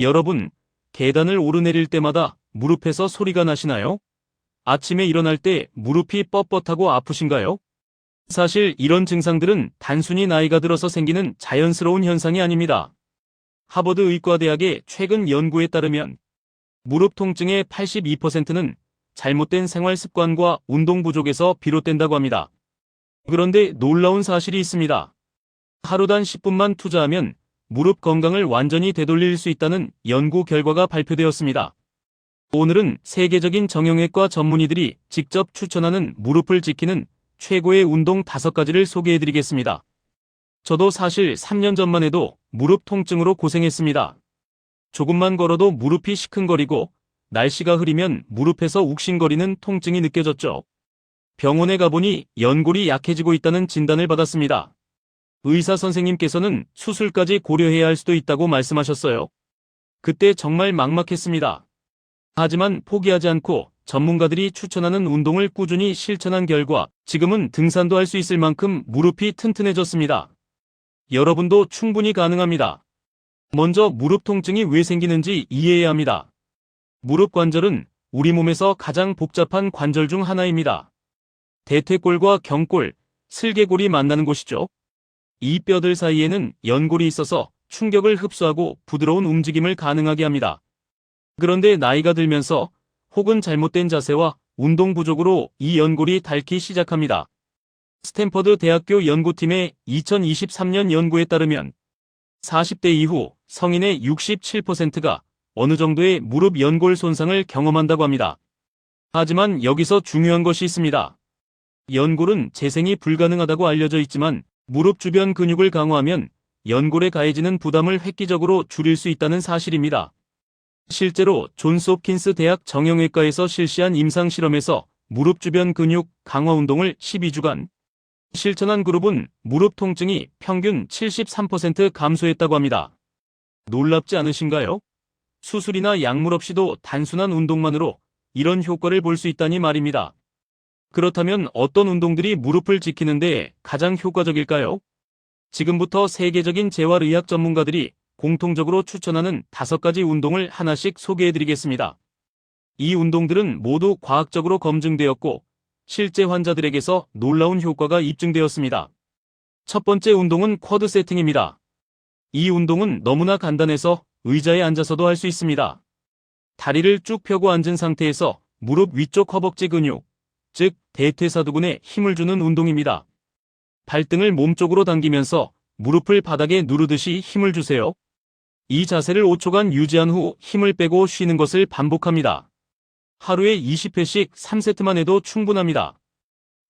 여러분, 계단을 오르내릴 때마다 무릎에서 소리가 나시나요? 아침에 일어날 때 무릎이 뻣뻣하고 아프신가요? 사실 이런 증상들은 단순히 나이가 들어서 생기는 자연스러운 현상이 아닙니다. 하버드 의과대학의 최근 연구에 따르면 무릎 통증의 82%는 잘못된 생활 습관과 운동 부족에서 비롯된다고 합니다. 그런데 놀라운 사실이 있습니다. 하루단 10분만 투자하면 무릎 건강을 완전히 되돌릴 수 있다는 연구 결과가 발표되었습니다. 오늘은 세계적인 정형외과 전문의들이 직접 추천하는 무릎을 지키는 최고의 운동 5가지를 소개해드리겠습니다. 저도 사실 3년 전만 해도 무릎 통증으로 고생했습니다. 조금만 걸어도 무릎이 시큰거리고 날씨가 흐리면 무릎에서 욱신거리는 통증이 느껴졌죠. 병원에 가보니 연골이 약해지고 있다는 진단을 받았습니다. 의사 선생님께서는 수술까지 고려해야 할 수도 있다고 말씀하셨어요. 그때 정말 막막했습니다. 하지만 포기하지 않고 전문가들이 추천하는 운동을 꾸준히 실천한 결과 지금은 등산도 할 수 있을 만큼 무릎이 튼튼해졌습니다. 여러분도 충분히 가능합니다. 먼저 무릎 통증이 왜 생기는지 이해해야 합니다. 무릎 관절은 우리 몸에서 가장 복잡한 관절 중 하나입니다. 대퇴골과 경골, 슬개골이 만나는 곳이죠. 이 뼈들 사이에는 연골이 있어서 충격을 흡수하고 부드러운 움직임을 가능하게 합니다. 그런데 나이가 들면서 혹은 잘못된 자세와 운동 부족으로 이 연골이 닳기 시작합니다. 스탠퍼드 대학교 연구팀의 2023년 연구에 따르면 40대 이후 성인의 67%가 어느 정도의 무릎 연골 손상을 경험한다고 합니다. 하지만 여기서 중요한 것이 있습니다. 연골은 재생이 불가능하다고 알려져 있지만 무릎 주변 근육을 강화하면 연골에 가해지는 부담을 획기적으로 줄일 수 있다는 사실입니다. 실제로 존스 홉킨스 대학 정형외과에서 실시한 임상 실험에서 무릎 주변 근육 강화 운동을 12주간 실천한 그룹은 무릎 통증이 평균 73% 감소했다고 합니다. 놀랍지 않으신가요? 수술이나 약물 없이도 단순한 운동만으로 이런 효과를 볼 수 있다니 말입니다. 그렇다면 어떤 운동들이 무릎을 지키는 데 가장 효과적일까요? 지금부터 세계적인 재활의학 전문가들이 공통적으로 추천하는 다섯 가지 운동을 하나씩 소개해드리겠습니다. 이 운동들은 모두 과학적으로 검증되었고 실제 환자들에게서 놀라운 효과가 입증되었습니다. 첫 번째 운동은 쿼드 세팅입니다. 이 운동은 너무나 간단해서 의자에 앉아서도 할 수 있습니다. 다리를 쭉 펴고 앉은 상태에서 무릎 위쪽 허벅지 근육, 즉 대퇴사두근에 힘을 주는 운동입니다. 발등을 몸쪽으로 당기면서 무릎을 바닥에 누르듯이 힘을 주세요. 이 자세를 5초간 유지한 후 힘을 빼고 쉬는 것을 반복합니다. 하루에 20회씩 3세트만 해도 충분합니다.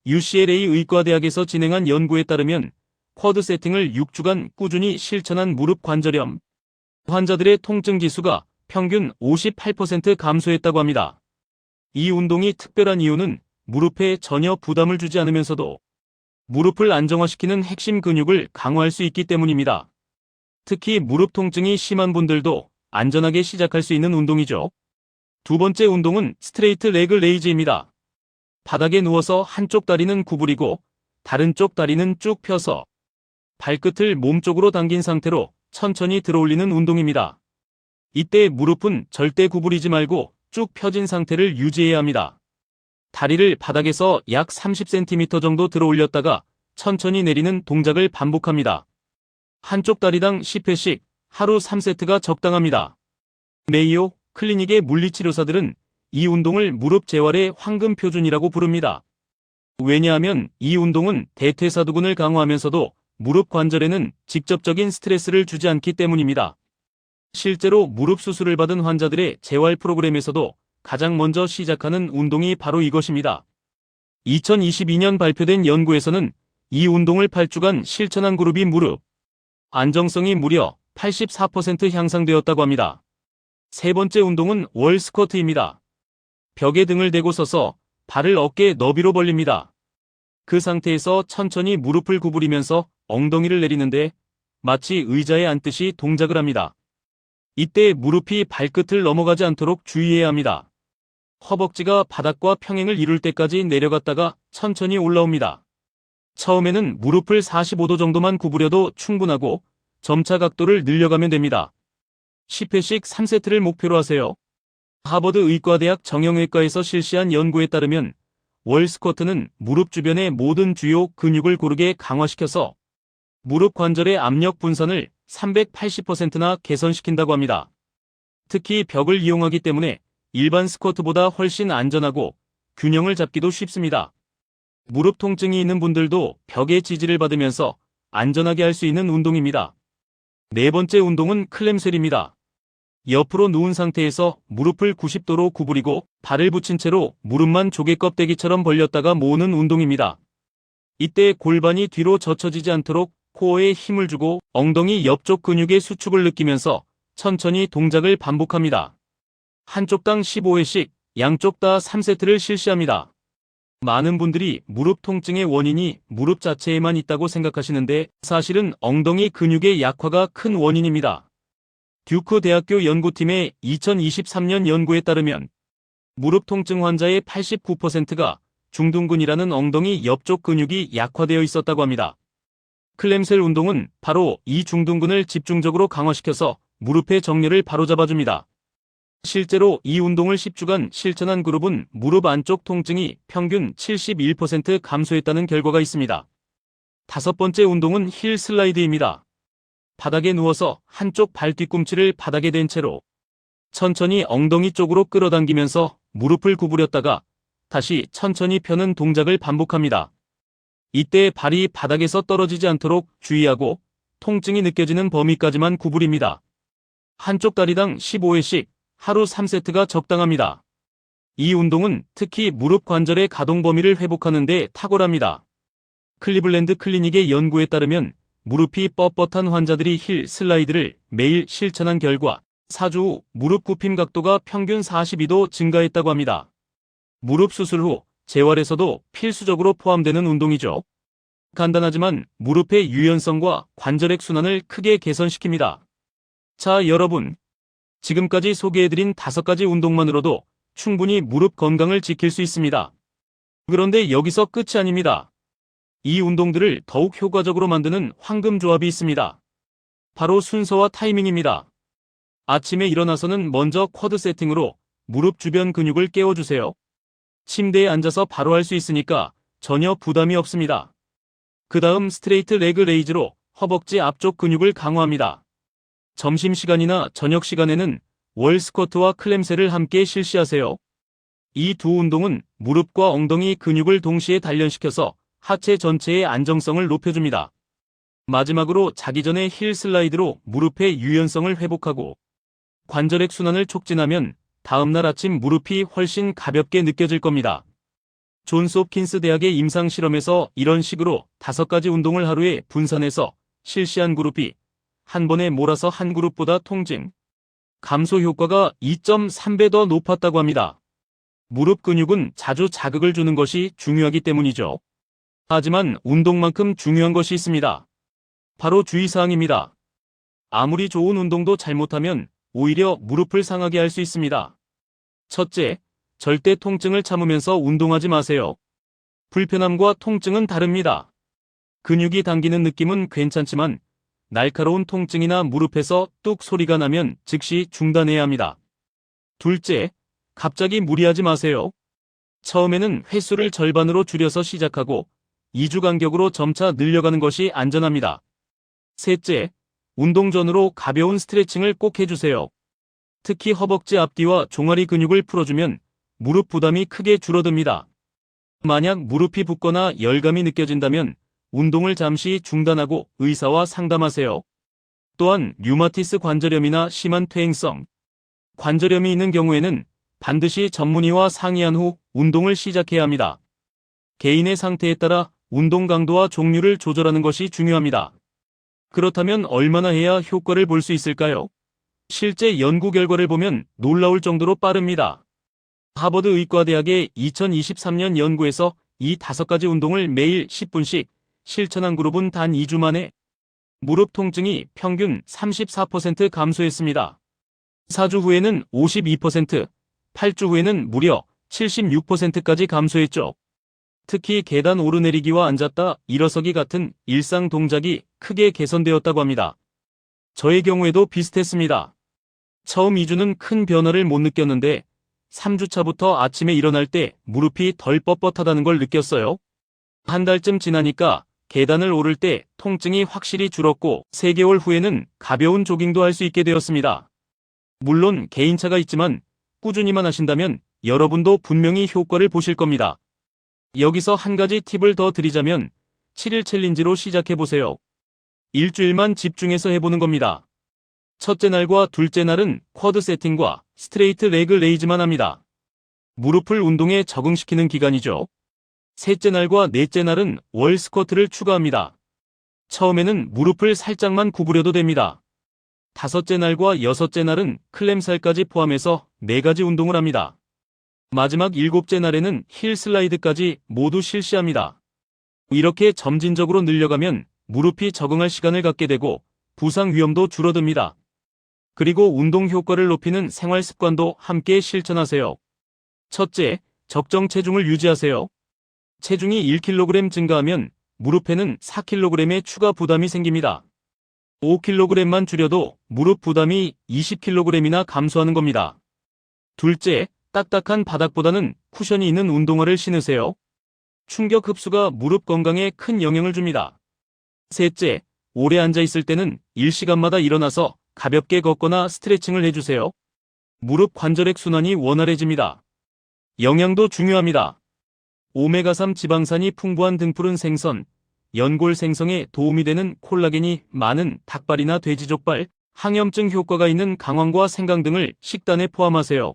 UCLA 의과대학에서 진행한 연구에 따르면 쿼드 세팅을 6주간 꾸준히 실천한 무릎 관절염 환자들의 통증 지수가 평균 58% 감소했다고 합니다. 이 운동이 특별한 이유는 무릎에 전혀 부담을 주지 않으면서도 무릎을 안정화시키는 핵심 근육을 강화할 수 있기 때문입니다. 특히 무릎 통증이 심한 분들도 안전하게 시작할 수 있는 운동이죠. 두 번째 운동은 스트레이트 레그 레이즈입니다. 바닥에 누워서 한쪽 다리는 구부리고 다른 쪽 다리는 쭉 펴서 발끝을 몸쪽으로 당긴 상태로 천천히 들어올리는 운동입니다. 이때 무릎은 절대 구부리지 말고 쭉 펴진 상태를 유지해야 합니다. 다리를 바닥에서 약 30cm 정도 들어 올렸다가 천천히 내리는 동작을 반복합니다. 한쪽 다리당 10회씩 하루 3세트가 적당합니다. 메이오 클리닉의 물리치료사들은 이 운동을 무릎 재활의 황금 표준이라고 부릅니다. 왜냐하면 이 운동은 대퇴사두근을 강화하면서도 무릎 관절에는 직접적인 스트레스를 주지 않기 때문입니다. 실제로 무릎 수술을 받은 환자들의 재활 프로그램에서도 가장 먼저 시작하는 운동이 바로 이것입니다. 2022년 발표된 연구에서는 이 운동을 8주간 실천한 그룹이 무릎 안정성이 무려 84% 향상되었다고 합니다. 세 번째 운동은 월 스쿼트입니다. 벽에 등을 대고 서서 발을 어깨 너비로 벌립니다. 그 상태에서 천천히 무릎을 구부리면서 엉덩이를 내리는데 마치 의자에 앉듯이 동작을 합니다. 이때 무릎이 발끝을 넘어가지 않도록 주의해야 합니다. 허벅지가 바닥과 평행을 이룰 때까지 내려갔다가 천천히 올라옵니다. 처음에는 무릎을 45도 정도만 구부려도 충분하고 점차 각도를 늘려가면 됩니다. 10회씩 3세트를 목표로 하세요. 하버드 의과대학 정형외과에서 실시한 연구에 따르면 월 스쿼트는 무릎 주변의 모든 주요 근육을 고르게 강화시켜서 무릎 관절의 압력 분산을 380%나 개선시킨다고 합니다. 특히 벽을 이용하기 때문에 일반 스쿼트보다 훨씬 안전하고 균형을 잡기도 쉽습니다. 무릎 통증이 있는 분들도 벽의 지지를 받으면서 안전하게 할 수 있는 운동입니다. 네 번째 운동은 클램셀입니다. 옆으로 누운 상태에서 무릎을 90도로 구부리고 발을 붙인 채로 무릎만 조개 껍데기처럼 벌렸다가 모으는 운동입니다. 이때 골반이 뒤로 젖혀지지 않도록 코어에 힘을 주고 엉덩이 옆쪽 근육의 수축을 느끼면서 천천히 동작을 반복합니다. 한쪽당 15회씩 양쪽 다 3세트를 실시합니다. 많은 분들이 무릎 통증의 원인이 무릎 자체에만 있다고 생각하시는데 사실은 엉덩이 근육의 약화가 큰 원인입니다. 듀크 대학교 연구팀의 2023년 연구에 따르면 무릎 통증 환자의 89%가 중둔근이라는 엉덩이 옆쪽 근육이 약화되어 있었다고 합니다. 클램셀 운동은 바로 이 중둔근을 집중적으로 강화시켜서 무릎의 정렬을 바로잡아줍니다. 실제로 이 운동을 10주간 실천한 그룹은 무릎 안쪽 통증이 평균 71% 감소했다는 결과가 있습니다. 다섯 번째 운동은 힐 슬라이드입니다. 바닥에 누워서 한쪽 발 뒤꿈치를 바닥에 댄 채로 천천히 엉덩이 쪽으로 끌어당기면서 무릎을 구부렸다가 다시 천천히 펴는 동작을 반복합니다. 이때 발이 바닥에서 떨어지지 않도록 주의하고 통증이 느껴지는 범위까지만 구부립니다. 한쪽 다리당 15회씩 하루 3세트가 적당합니다. 이 운동은 특히 무릎 관절의 가동 범위를 회복하는 데 탁월합니다. 클리블랜드 클리닉의 연구에 따르면 무릎이 뻣뻣한 환자들이 힐 슬라이드를 매일 실천한 결과 4주 후 무릎 굽힘 각도가 평균 42도 증가했다고 합니다. 무릎 수술 후 재활에서도 필수적으로 포함되는 운동이죠. 간단하지만 무릎의 유연성과 관절액 순환을 크게 개선시킵니다. 자, 여러분. 지금까지 소개해드린 다섯 가지 운동만으로도 충분히 무릎 건강을 지킬 수 있습니다. 그런데 여기서 끝이 아닙니다. 이 운동들을 더욱 효과적으로 만드는 황금 조합이 있습니다. 바로 순서와 타이밍입니다. 아침에 일어나서는 먼저 쿼드 세팅으로 무릎 주변 근육을 깨워주세요. 침대에 앉아서 바로 할 수 있으니까 전혀 부담이 없습니다. 그 다음 스트레이트 레그 레이즈로 허벅지 앞쪽 근육을 강화합니다. 점심시간이나 저녁시간에는 월 스쿼트와 클램셀을 함께 실시하세요. 이 두 운동은 무릎과 엉덩이 근육을 동시에 단련시켜서 하체 전체의 안정성을 높여줍니다. 마지막으로 자기 전에 힐 슬라이드로 무릎의 유연성을 회복하고 관절액 순환을 촉진하면 다음날 아침 무릎이 훨씬 가볍게 느껴질 겁니다. 존스 홉킨스 대학의 임상 실험에서 이런 식으로 다섯 가지 운동을 하루에 분산해서 실시한 그룹이 한 번에 몰아서 한 그룹보다 통증, 감소 효과가 2.3배 더 높았다고 합니다. 무릎 근육은 자주 자극을 주는 것이 중요하기 때문이죠. 하지만 운동만큼 중요한 것이 있습니다. 바로 주의사항입니다. 아무리 좋은 운동도 잘못하면 오히려 무릎을 상하게 할 수 있습니다. 첫째, 절대 통증을 참으면서 운동하지 마세요. 불편함과 통증은 다릅니다. 근육이 당기는 느낌은 괜찮지만 날카로운 통증이나 무릎에서 뚝 소리가 나면 즉시 중단해야 합니다. 둘째, 갑자기 무리하지 마세요. 처음에는 횟수를 절반으로 줄여서 시작하고 2주 간격으로 점차 늘려가는 것이 안전합니다. 셋째, 운동 전으로 가벼운 스트레칭을 꼭 해주세요. 특히 허벅지 앞뒤와 종아리 근육을 풀어주면 무릎 부담이 크게 줄어듭니다. 만약 무릎이 붓거나 열감이 느껴진다면 운동을 잠시 중단하고 의사와 상담하세요. 또한 류마티스 관절염이나 심한 퇴행성, 관절염이 있는 경우에는 반드시 전문의와 상의한 후 운동을 시작해야 합니다. 개인의 상태에 따라 운동 강도와 종류를 조절하는 것이 중요합니다. 그렇다면 얼마나 해야 효과를 볼 수 있을까요? 실제 연구 결과를 보면 놀라울 정도로 빠릅니다. 하버드 의과대학의 2023년 연구에서 이 다섯 가지 운동을 매일 10분씩 실천한 그룹은 단 2주 만에 무릎 통증이 평균 34% 감소했습니다. 4주 후에는 52%, 8주 후에는 무려 76%까지 감소했죠. 특히 계단 오르내리기와 앉았다 일어서기 같은 일상 동작이 크게 개선되었다고 합니다. 저의 경우에도 비슷했습니다. 처음 2주는 큰 변화를 못 느꼈는데 3주차부터 아침에 일어날 때 무릎이 덜 뻣뻣하다는 걸 느꼈어요. 한 달쯤 지나니까 계단을 오를 때 통증이 확실히 줄었고 3개월 후에는 가벼운 조깅도 할 수 있게 되었습니다. 물론 개인차가 있지만 꾸준히만 하신다면 여러분도 분명히 효과를 보실 겁니다. 여기서 한 가지 팁을 더 드리자면 7일 챌린지로 시작해보세요. 일주일만 집중해서 해보는 겁니다. 첫째 날과 둘째 날은 쿼드 세팅과 스트레이트 레그 레이즈만 합니다. 무릎을 운동에 적응시키는 기간이죠. 셋째 날과 넷째 날은 월 스쿼트를 추가합니다. 처음에는 무릎을 살짝만 구부려도 됩니다. 다섯째 날과 여섯째 날은 클램살까지 포함해서 네가지 운동을 합니다. 마지막 일곱째 날에는 힐 슬라이드까지 모두 실시합니다. 이렇게 점진적으로 늘려가면 무릎이 적응할 시간을 갖게 되고 부상 위험도 줄어듭니다. 그리고 운동 효과를 높이는 생활 습관도 함께 실천하세요. 첫째, 적정 체중을 유지하세요. 체중이 1kg 증가하면 무릎에는 4kg의 추가 부담이 생깁니다. 5kg만 줄여도 무릎 부담이 20kg이나 감소하는 겁니다. 둘째, 딱딱한 바닥보다는 쿠션이 있는 운동화를 신으세요. 충격 흡수가 무릎 건강에 큰 영향을 줍니다. 셋째, 오래 앉아 있을 때는 일시간마다 일어나서 가볍게 걷거나 스트레칭을 해주세요. 무릎 관절액 순환이 원활해집니다. 영양도 중요합니다. 오메가3 지방산이 풍부한 등푸른 생선, 연골 생성에 도움이 되는 콜라겐이 많은 닭발이나 돼지족발, 항염증 효과가 있는 강황과 생강 등을 식단에 포함하세요.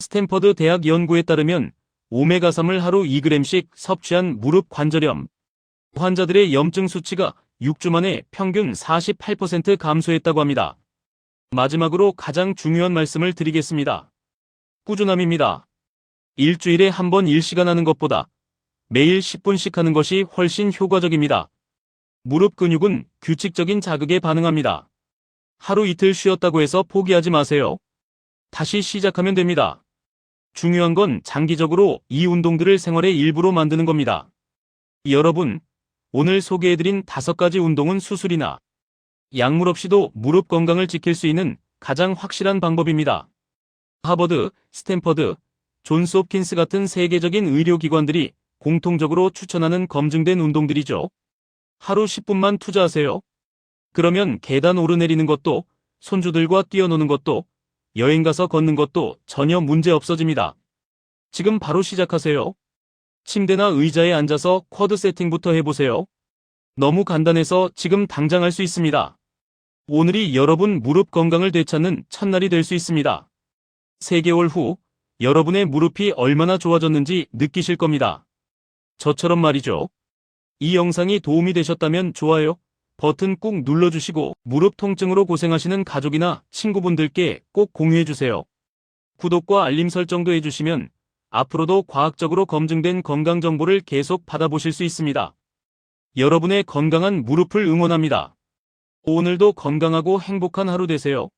스탠퍼드 대학 연구에 따르면 오메가3을 하루 2g씩 섭취한 무릎 관절염 환자들의 염증 수치가 6주 만에 평균 48% 감소했다고 합니다. 마지막으로 가장 중요한 말씀을 드리겠습니다. 꾸준함입니다. 일주일에 한 번 1시간 하는 것보다 매일 10분씩 하는 것이 훨씬 효과적입니다. 무릎 근육은 규칙적인 자극에 반응합니다. 하루 이틀 쉬었다고 해서 포기하지 마세요. 다시 시작하면 됩니다. 중요한 건 장기적으로 이 운동들을 생활의 일부로 만드는 겁니다. 여러분, 오늘 소개해드린 다섯 가지 운동은 수술이나 약물 없이도 무릎 건강을 지킬 수 있는 가장 확실한 방법입니다. 하버드, 스탠퍼드, 존스 홉킨스 같은 세계적인 의료기관들이 공통적으로 추천하는 검증된 운동들이죠. 하루 10분만 투자하세요. 그러면 계단 오르내리는 것도, 손주들과 뛰어노는 것도, 여행 가서 걷는 것도 전혀 문제 없어집니다. 지금 바로 시작하세요. 침대나 의자에 앉아서 쿼드 세팅부터 해보세요. 너무 간단해서 지금 당장 할 수 있습니다. 오늘이 여러분 무릎 건강을 되찾는 첫날이 될 수 있습니다. 3개월 후 여러분의 무릎이 얼마나 좋아졌는지 느끼실 겁니다. 저처럼 말이죠. 이 영상이 도움이 되셨다면 좋아요 버튼 꾹 눌러주시고 무릎 통증으로 고생하시는 가족이나 친구분들께 꼭 공유해주세요. 구독과 알림 설정도 해주시면 앞으로도 과학적으로 검증된 건강 정보를 계속 받아보실 수 있습니다. 여러분의 건강한 무릎을 응원합니다. 오늘도 건강하고 행복한 하루 되세요.